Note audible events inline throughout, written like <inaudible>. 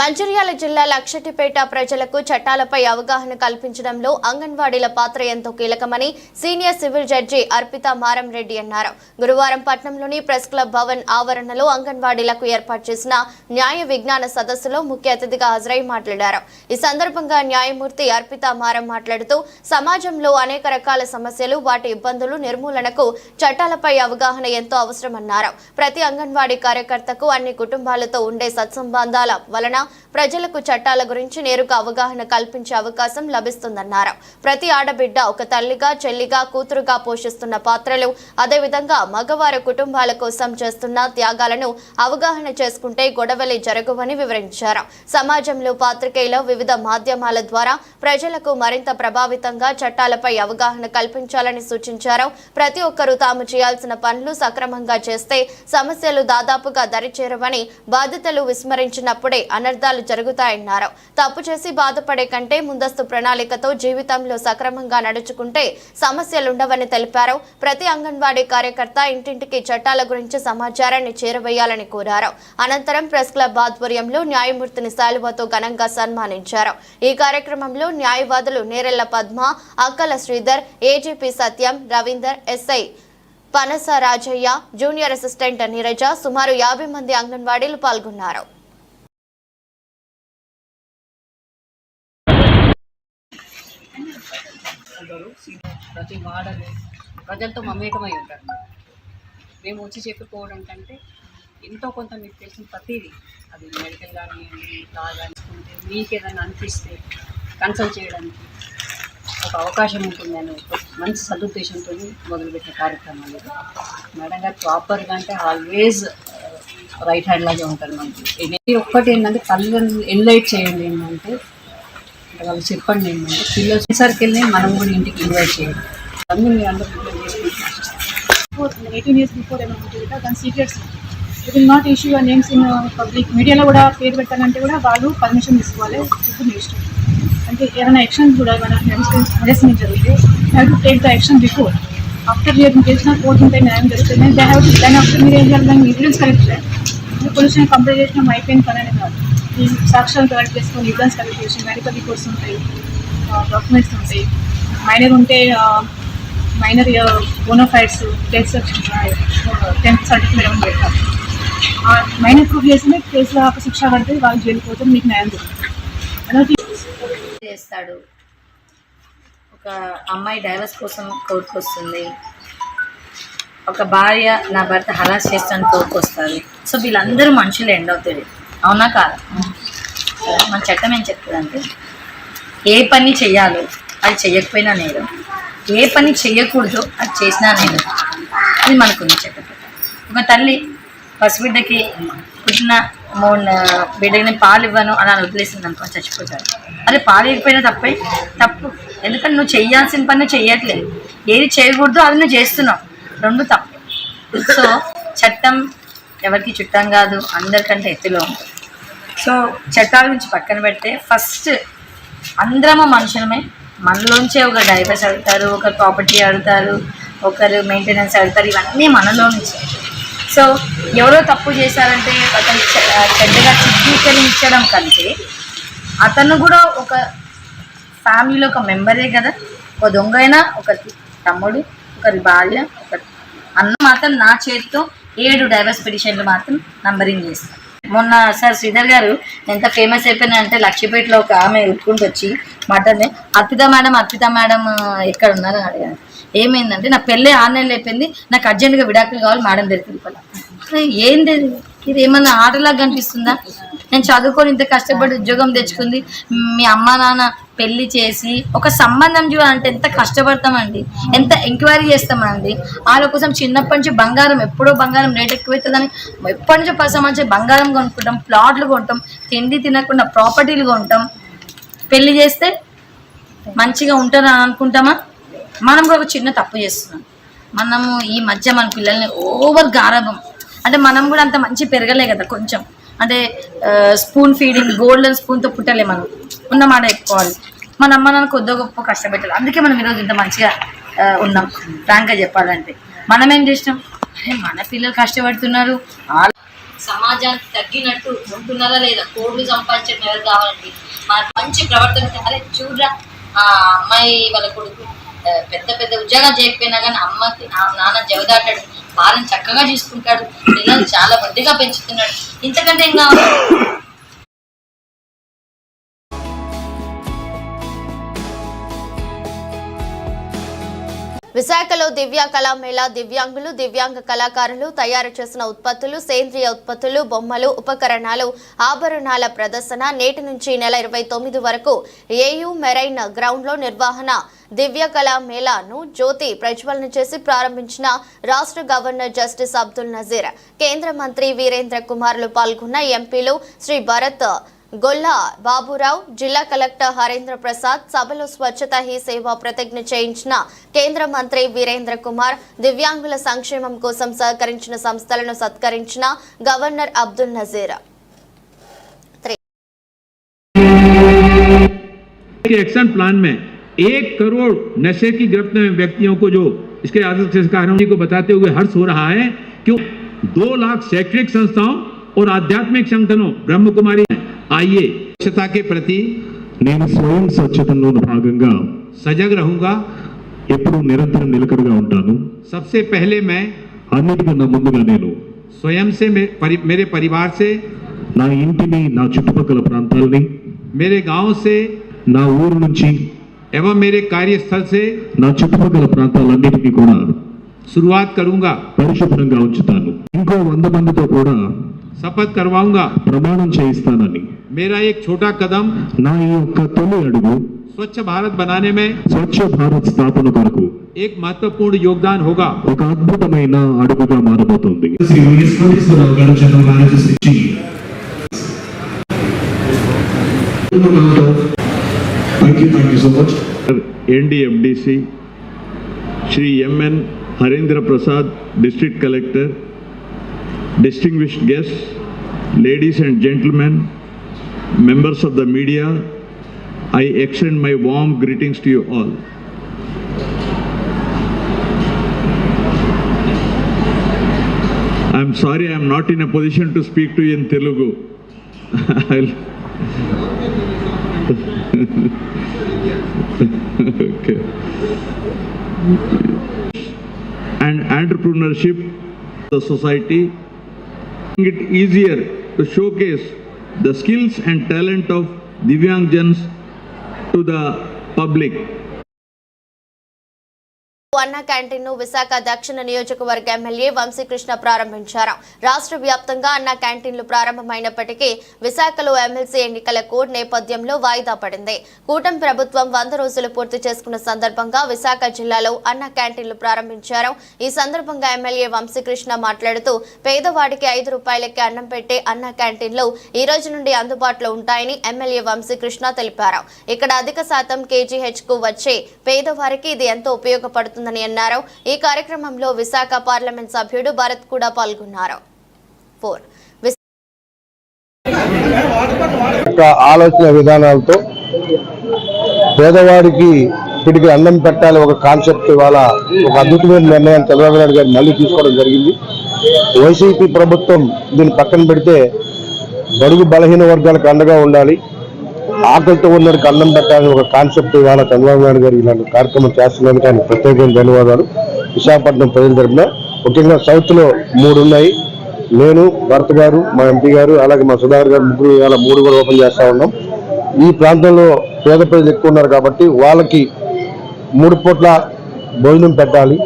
మంచిర్యాల జిల్లా లక్షటిపేట ప్రజలకు చట్టాలపై అవగాహన కల్పించడంలో అంగన్వాడీల పాత్ర ఎంతో కీలకమని సీనియర్ సివిల్ జడ్జి అర్పిత మారం రెడ్డి అన్నారు. గురువారం పట్నంలోని ప్రెస్ క్లబ్ భవన్ ఆవరణలో అంగన్వాడీలకు ఏర్పాటు చేసిన న్యాయ విజ్ఞాన సదస్సులో ముఖ్య అతిథిగా హాజరై మాట్లాడారు. ఈ సందర్భంగా న్యాయమూర్తి అర్పిత మారం మాట్లాడుతూ సమాజంలో అనేక రకాల సమస్యలు వాటి ఇబ్బందులు నిర్మూలనకు చట్టాలపై అవగాహన ఎంతో అవసరమన్నారు. ప్రతి అంగన్వాడీ కార్యకర్తకు అన్ని కుటుంబాలతో ఉండే సత్సంబంధాల వలన ప్రజలకు చట్టాల గురించి నేరుగా అవగాహన కల్పించే అవకాశం లభిస్తుందన్నారు. ప్రతి ఆడబిడ్డ ఒక తల్లిగా చెల్లిగా కూతురుగా పోషిస్తున్న పాత్రలు అదేవిధంగా మగవారి కుటుంబాల కోసం చేస్తున్న త్యాగాలను అవగాహన చేసుకుంటే గొడవలే జరగవని వివరించారు. సమాజంలో పాత్రికేయులు వివిధ మాధ్యమాల ద్వారా ప్రజలకు మరింత ప్రభావితంగా చట్టాలపై అవగాహన కల్పించాలని సూచించారు. ప్రతి ఒక్కరూ తాము చేయాల్సిన పనులు సక్రమంగా చేస్తే సమస్యలు దాదాపుగా దరిచేరవని బాధ్యతలు విస్మరించినప్పుడే అనర్థాలు జరుగుతాయన్నారు. తప్పు చేసి బాధపడే కంటే ముందస్తు ప్రణాళికతో జీవితంలో సక్రమంగా నడుచుకుంటే సమస్యలుండవని తెలిపారు. ప్రతి అంగన్వాడీ కార్యకర్త ఇంటింటికి చట్టాల గురించి సమాచారాన్ని చేరవేయాలని కోరారు. అనంతరం ప్రెస్ క్లబ్ ఆధ్వర్యంలో న్యాయమూర్తిని శాలువతో ఘనంగా సన్మానించారు. ఈ కార్యక్రమంలో న్యాయవాదులు Nerella Padma Akkala Sridhar AGP Satyam Ravinder SI Panasa Rajaiah junior assistant Neeraja సుమారు యాభై మంది అంగన్వాడీలు పాల్గొన్నారు. ఉంటారు. ప్రతి వాడని. ప్రజలతో మమేకమై ఉంటారు. మేము వచ్చి చెప్పుకోవడం కంటే ఎంతో కొంత మీకు తెలిసిన ప్రతిదీ. అది మెడికల్ కానీ లా కానీ మీకు ఏదైనా అనిపిస్తే కన్సల్ట్ చేయడానికి ఒక అవకాశం ఉంటుందని మంచి సదుద్దేశంతో మొదలుపెట్టిన కార్యక్రమాలు మేడం గారు ప్రాపర్గా అంటే ఆల్వేస్ రైట్ హ్యాండ్ లాగే ఉంటారు మనకి. ఇది ఒక్కటి ఏంటంటే తల్లిదండ్రులు ఎన్లైట్ చేయండి ఏంటంటే వాళ్ళు చెప్పండి ఏంటంటే పిల్లలు వచ్చేసరికి వెళ్ళి మనం కూడా ఇంటికి ఇన్వైట్ చేయాలి. అందరూ మీరు అందరూ ఎయిటీన్ ఇయర్స్ బిఫోర్ ఏమైనా ఉంటుంది కదా దాని secrets it will not issue a names in public మీడియాలో కూడా పేరు పెట్టాలంటే కూడా వాళ్ళు పర్మిషన్ తీసుకోవాలి. ఇప్పుడు నెక్స్ట్ ఇష్టం. అంటే ఏదైనా యాక్షన్ కూడా ఏమైనా హెరాస్మెంట్ జరిగితే have to take the action before after మీరు చేసిన కోర్టు ఉంటే న్యాయం జరుగుతుంది దే హ్యావ్ టు దాని ఆఫ్టర్ మీరు ఏం చేయాలి? దాన్ని ఎవిడెన్స్ కలెక్ట్ చేయాలి. పొల్యూషన్ కంప్లైంట్ చేసిన అయిపోయిన పని అనేది కాదు సాక్ష్యాలు కలెక్ట్ చేసుకొని ఎగ్జామ్స్ కలెక్ట్ చేసి మెడికల్ రిపోర్ట్స్ ఉంటాయి డాక్యుమెంట్స్ ఉంటాయి. మైనర్ ఉంటే minor bonafides death tenth certificate ఏమైనా పెట్టాలి మైనర్ ప్రూఫ్ చేస్తేనే కేసులో ఒక శిక్ష పడితే వాళ్ళు జైలుకి పోతే మీకు న్యాయం జరుగుతుంది చేస్తాడు. ఒక అమ్మాయి డైవర్స్ కోసం కోర్టుకు వస్తుంది. ఒక భార్య నా భర్త హలాస్ చేస్తాను కోర్టుకు వస్తుంది. సో వీళ్ళందరూ మనుషులు ఎండ్ అవుతుంది అవునా కాదా? మన చట్టం ఏం చెప్తుందంటే ఏ పని చెయ్యాలో అది చెయ్యకపోయినా నేను ఏ పని చెయ్యకూడదో అది చేసినా నేను అది మనకుంది చట్టం ఒక తల్లి పసిబిడ్డకి పుట్టిన మూడు బిడ్డకి పాలు ఇవ్వను అని అని వదిలేసింది అనుకో చచ్చిపోతాడు. అదే పాలు ఇవ్వకపోయినా తప్పే తప్పు. ఎందుకంటే నువ్వు చెయ్యాల్సిన పని నువ్వు చెయ్యట్లేదు. ఏది చేయకూడదు అది నువ్వు చేస్తున్నావు. రెండు తప్పు. సో చట్టం ఎవరికి చుట్టం కాదు అందరికంటే ఎత్తులో ఉంటుంది. సో చట్టాల గురించి పక్కన పెడితే ఫస్ట్ అందరము మనుషులమే. మనలోంచే ఒక డైవర్స్ అడుగుతారు ఒకరు ప్రాపర్టీ అడుగుతారు ఒకరు మెయింటెనెన్స్ అడుగుతారు ఇవన్నీ మనలో నుంచి సో ఎవరో తప్పు చేశారంటే అతను చెడ్డగా చిత్రీకరించడం కంటే అతను కూడా ఒక ఫ్యామిలీలో ఒక మెంబరే కదా. ఒక దొంగ అయినా ఒక తమ్ముడు ఒకరి భార్య ఒక అన్న మాత్రం నా చేతితో ఏడు డైవర్స్ పిటిషన్లు మాత్రం నంబరింగ్ చేస్తాను మొన్న సార్ శ్రీధర్ గారు ఎంత ఫేమస్ అయిపోయినా అంటే లక్ష్మీపేటలో ఒక ఆమె ఉట్టుకుంటూ వచ్చి మాట్లాడి అర్పిత మేడం అర్పిత మేడం ఎక్కడ ఉన్నారని అడిగాను. ఏమైందంటే నా పెళ్ళి ఆరు నెలలు అయిపోయింది నాకు అర్జెంటుగా విడాకులు కావాలి మేడం దగ్గరికి వెళ్ళిపోవాలి ఏంది ఇది? ఏమన్నా ఆటలాగా కనిపిస్తుందా? నేను చదువుకొని ఇంత కష్టపడి ఉద్యోగం తెచ్చుకుంది. మీ అమ్మ నాన్న పెళ్ళి చేసి ఒక సంబంధం చూడాలంటే ఎంత కష్టపడతామండి. ఎంత ఎంక్వైరీ చేస్తామండి. వాళ్ళ కోసం చిన్నప్పటి నుంచి బంగారం ఎప్పుడో బంగారం రేట్ ఎక్కువైతుందని ఎప్పటి నుంచో పసమంచి బంగారం కొనుక్కుంటాం ప్లాట్లు కొంటాం తిండి తినకుండా ప్రాపర్టీలు కొంటాం. పెళ్ళి చేస్తే మంచిగా ఉంటారని అనుకుంటామా? మనం కూడా ఒక చిన్న తప్పు చేస్తున్నాం. మనము ఈ మధ్య మన పిల్లల్ని ఓవర్ గారభం. అంటే మనం కూడా అంత మంచి పెరగలే కదా కొంచెం. అంటే స్పూన్ ఫీడింగ్ గోల్డెన్ స్పూన్తో పుట్టలే మనం. ఉన్న మాట చెప్పుకోవాలి. మన అమ్మ నాన్న కొద్ది గొప్ప కష్టపెట్టాలి అందుకే మనం ఈరోజు ఇంత మంచిగా ఉన్నాం. ఫ్రాంక్గా చెప్పాలంటే. మనం ఏం చేసినాం? అరే మన పిల్లలు కష్టపడుతున్నారు. వాళ్ళ సమాజానికి తగ్గినట్టు ఉంటున్నారా లేదా? కోడ్లు సంపాదించడం ఎవరు కావాలండి మన మంచి ప్రవర్తన అరే చూడరా. ఆ అమ్మాయి వాళ్ళ కొడుకు పెద్ద పెద్ద ఉద్యోగాలు చేయకపోయినా కానీ అమ్మకి నాన్న జవదాటాడు. వాళ్ళని చక్కగా చూసుకుంటాడు. పిల్లలు చాలా బుద్ధిగా పెంచుతున్నాడు. ఇంతకంటే ఇంకా విశాఖలో దివ్య కళామేళా దివ్యాంగులు దివ్యాంగ కళాకారులు తయారు చేసిన ఉత్పత్తులు సేంద్రియ ఉత్పత్తులు బొమ్మలు ఉపకరణాలు ఆభరణాల ప్రదర్శన నేటి నుంచి నెల ఇరవై తొమ్మిది వరకు ఏయూ మెరైన్ గ్రౌండ్లో నిర్వహణ. దివ్య కళా మేళాను జ్యోతి ప్రజ్వలన చేసి ప్రారంభించిన రాష్ట్ర గవర్నర్ జస్టిస్ అబ్దుల్ నజీర్. కేంద్ర మంత్రి వీరేంద్ర కుమార్లు పాల్గొన్న ఎంపీలు శ్రీ భరత్ గొల్లా బాబురావు జిల్లా కలెక్టర్ హరేంద్ర ప్రసాద్ సభలో స్వచ్ఛత హీ సేవ ప్రతిజ్ఞ చేయించిన కేంద్ర మంత్రి వీరేంద్ర కుమార్ దివ్యాంగుల సంక్షేమం కోసం సహకరించిన సంస్థలను సత్కరించిన గవర్నర్ అబ్దుల్ నజీర్ के एक्शन प्लान में एक करोड़ नशे की गिरफ्त में व्यक्तियों को जो इसके अधिकारियों जी को बताते हुए हर्ष हो रहा है कि दो लाख शैक्षणिक संस्थाओं और आध्यात्मिक संगठनों ब्रह्म कुमारी हैं। आइए स्वच्छता के प्रति నేను స్వయం స్వచ్ఛతలో భాగంగా सजग रहूंगा ఎప్పుడూ నిరంతరం నిలకడగా ఉంటాను सबसे पहले मैं అన్నిటికన్నా ముందుగా నేను स्वयं से मे, परि, मेरे परिवार से నా ఇంటిని నా చుట్టుపక్కల ప్రాంతాలని मेरे गांव से నా ఊరు నుంచి एवं मेरे कार्यस्थल से నా చుట్టుపక్కల ప్రాంతాలన్నిటికీ కూడా शुरुआत करूंगा పరిశుభ్రంగా ఉంచుతాను ఇంకో వంద మందితో కూడా शपथ करवाऊंगा ప్రమాణం చేయిస్తానని मेरा एक छोटा कदम నా ఈ యొక్క తొలి అడుగు स्वच्छ भारत बनाने में స్వచ్ఛ భారత్ స్థాపన కొరకు एक महत्वपूर्ण योगदान होगा ఒక అద్భుతమైన అడుగుగా మారబోతోంది శ్రీ వైఎస్ కోటేశ్వరరావు గారు జనరల్ మేనేజర్ ఇచ్చి thank you thank you so much NDFDC Shri M N Harendra Prasad district collector distinguished guests ladies and gentlemen members of the media i extend my warm greetings to you all. I'm sorry i'm not in a position to speak to you in telugu. <laughs> <laughs> Okay. And entrepreneurship the society it easier to showcase the skills and talent of Divyangjans to the public. అన్న క్యాంటీన్ను విశాఖ దక్షిణ నియోజకవర్గ MLA Vamsikrishna ప్రారంభించారు. రాష్ట్ర వ్యాప్తంగా అన్న క్యాంటీన్లు ప్రారంభమైనప్పటికీ విశాఖలో MLC ఎన్నికల కోడ్ నేపథ్యంలో వాయిదా పడింది. కూటమి ప్రభుత్వం వంద రోజులు పూర్తి చేసుకున్న సందర్భంగా విశాఖ జిల్లాలో అన్న క్యాంటీన్లు ప్రారంభించారు. ఈ సందర్భంగా ఎమ్మెల్యే వంశీకృష్ణ మాట్లాడుతూ పేదవాడికి ఐదు రూపాయలకి అన్నం పెట్టే అన్న క్యాంటీన్లు ఈ రోజు నుండి అందుబాటులో ఉంటాయని ఎమ్మెల్యే వంశీకృష్ణ తెలిపారు. ఇక్కడ అధిక శాతం కేజీహెచ్కు వచ్చే పేదవారికి ఇది ఎంతో ఉపయోగపడుతుంది ఉపయోగపడుతుందని అన్నారు. ఈ కార్యక్రమంలో విశాఖ పార్లమెంట్ సభ్యుడు భరత్ కూడా పాల్గొన్నారు. ఫోర్. ఆలోచన విధానాలతో పేదవాడికి వీటికి అన్నం పెట్టాలి ఒక కాన్సెప్ట్ ఇవాళ ఒక అద్భుతమైన నిర్ణయం చంద్రబాబు నాయుడు గారు మళ్ళీ తీసుకోవడం జరిగింది. వైసీపీ ప్రభుత్వం దీన్ని పక్కన పెడితే బడుగు బలహీన వర్గాలకు అండగా ఉండాలి. ఆకలితో ఉన్నడికి అన్నం పెట్టాలని ఒక కాన్సెప్ట్ ఇవాళ చంద్రబాబు నాయుడు గారు ఇలాంటి కార్యక్రమం చేస్తున్నందుకు ఆయన ప్రత్యేకమైన ధన్యవాదాలు. విశాఖపట్నం ప్రజల తరఫున ముఖ్యంగా సౌత్లో మూడు ఉన్నాయి. నేను భరత్ గారు మా ఎంపీ గారు అలాగే మా సుధాకర్ గారు ముగ్గురు ఇవాళ మూడు కూడా ఓపెన్ చేస్తా ఉన్నాం. ఈ ప్రాంతంలో పేద ప్రజలు ఎక్కువ ఉన్నారు కాబట్టి వాళ్ళకి మూడు పూట్ల భోజనం పెట్టాలి.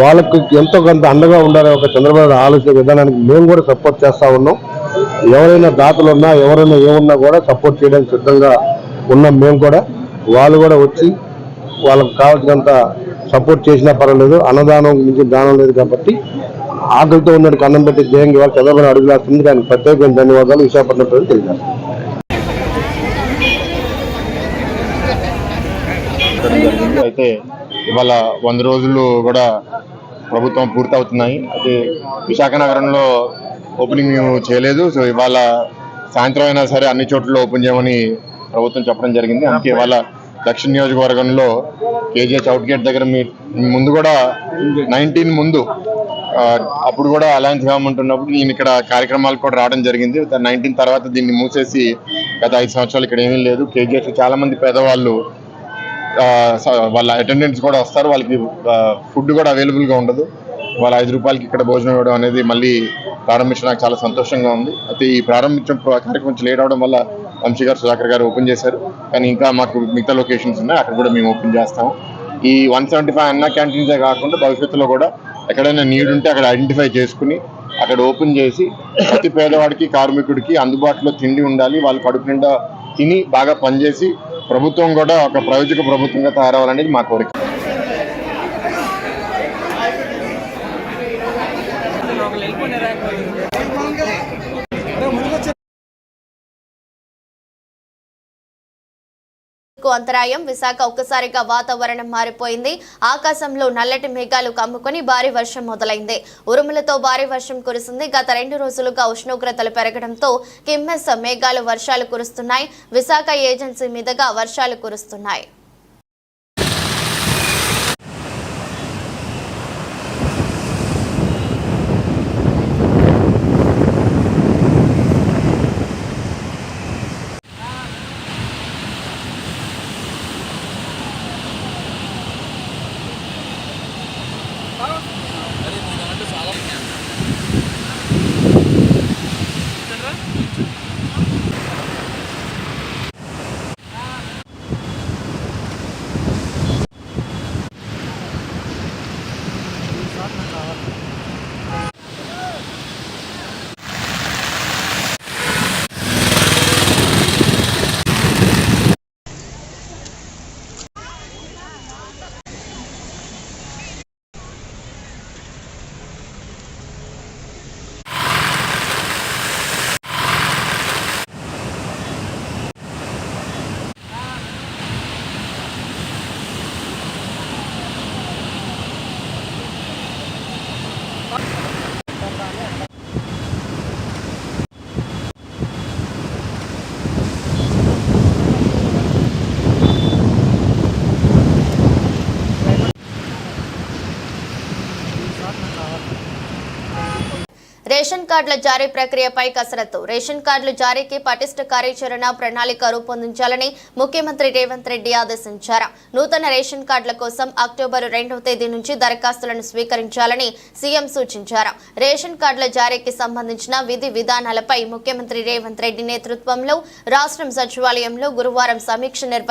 వాళ్ళకి ఎంతో కొంత అండగా ఉండాలి ఒక చంద్రబాబు ఆలోచన విధానానికి మేము కూడా సపోర్ట్ చేస్తా ఉన్నాం. ఎవరైనా దాతలు ఉన్నా ఎవరైనా ఏమున్నా కూడా సపోర్ట్ చేయడానికి సిద్ధంగా ఉన్నాం మేము కూడా. వాళ్ళు కూడా వచ్చి వాళ్ళకి కావాల్సినంత సపోర్ట్ చేసినా పర్వాలేదు. అన్నదానం నుంచి దానం లేదు కాబట్టి ఆకలితో ఉన్నట్టు అన్నం పెట్టి ధ్యేయంగా ఇవాళ చంద్రబాబు అడుగులాస్తుంది దానికి ప్రత్యేకమైన ధన్యవాదాలు. విశాఖపట్నం ప్రజలు తెలియజేస్తాను అయితే ఇవాళ వంద రోజులు కూడా ప్రభుత్వం పూర్తవుతున్నాయి. అయితే విశాఖ నగరంలో ఓపెనింగ్ మేము చేయలేదు. సో ఇవాళ సాయంత్రం అయినా సరే అన్ని చోట్ల ఓపెన్ చేయమని ప్రభుత్వం చెప్పడం జరిగింది. అందుకే ఇవాళ దక్షిణ నియోజకవర్గంలో కేజీహెచ్ అవుట్ గేట్ దగ్గర మీ ముందు కూడా నైన్టీన్ ముందు అప్పుడు కూడా అలయన్స్ గవర్నమెంట్ ఉన్నప్పుడు నేను ఇక్కడ కార్యక్రమాలకు కూడా రావడం జరిగింది. నైన్టీన్ తర్వాత దీన్ని మూసేసి గత ఐదు సంవత్సరాలు ఇక్కడ ఏమీ లేదు. కేజీఎఫ్ చాలా మంది పేదవాళ్ళు వాళ్ళ అటెండెంట్స్ కూడా వస్తారు. వాళ్ళకి ఫుడ్ కూడా అవైలబుల్గా ఉండదు. వాళ్ళ ఐదు రూపాయలకి ఇక్కడ భోజనం ఇవ్వడం అనేది మళ్ళీ ప్రారంభించడం నాకు చాలా సంతోషంగా ఉంది. అయితే ఈ ప్రారంభించడం కార్యక్రమం కొంచెం లేట్ అవడం వల్ల వంశీ గారు సుధాకర్ గారు ఓపెన్ చేశారు. కానీ ఇంకా మాకు మిగతా లొకేషన్స్ ఉన్నాయి. అక్కడ కూడా మేము ఓపెన్ చేస్తాం. ఈ వన్ సెవెంటీ ఫైవ్ అన్న క్యాంటీన్సే కాకుండా భవిష్యత్తులో కూడా ఎక్కడైనా నీడ్ ఉంటే అక్కడ ఐడెంటిఫై చేసుకుని అక్కడ ఓపెన్ చేసి ప్రతి పేదవాడికి కార్మికుడికి అందుబాటులో తిండి ఉండాలి. వాళ్ళు కడుపు నిండా తిని బాగా పనిచేసి ప్రభుత్వం కూడా ఒక ప్రయోజక ప్రభుత్వంగా తయారవ్వాలనేది మా కోరిక. అంతరాయం. విశాఖ ఒక్కసారిగా వాతావరణం మారిపోయింది. ఆకాశంలో నల్లటి మేఘాలు కమ్ముకొని భారీ వర్షం మొదలైంది. ఉరుములతో భారీ వర్షం కురిసింది. గత రెండు రోజులుగా ఉష్ణోగ్రతలు పెరగడంతో కిమ్మెస్ మేఘాలు వర్షాలు కురుస్తున్నాయి. విశాఖ ఏజెన్సీ మీదుగా వర్షాలు కురుస్తున్నాయి. రేషన్ కార్డుల జారీ ప్రక్రియపై కసరత్తు. రేషన్ కార్డుల జారీకి పటిష్ట కార్యాచరణ ప్రణాళిక రూపొందించాలని ముఖ్యమంత్రి రేవంత్ రెడ్డి ఆదేశించారు. నూతన రేషన్ కార్డుల కోసం అక్టోబర్ రెండవ తేదీ నుంచి దరఖాస్తులను స్వీకరించాలని సీఎం సూచించారు. రేషన్ కార్డుల జారీకి సంబంధించిన విధి విధానాలపై ముఖ్యమంత్రి రేవంత్ రెడ్డి నేతృత్వంలో రాష్ట్రం సచివాలయంలో గురువారం సమీక్ష నిర్వహించారు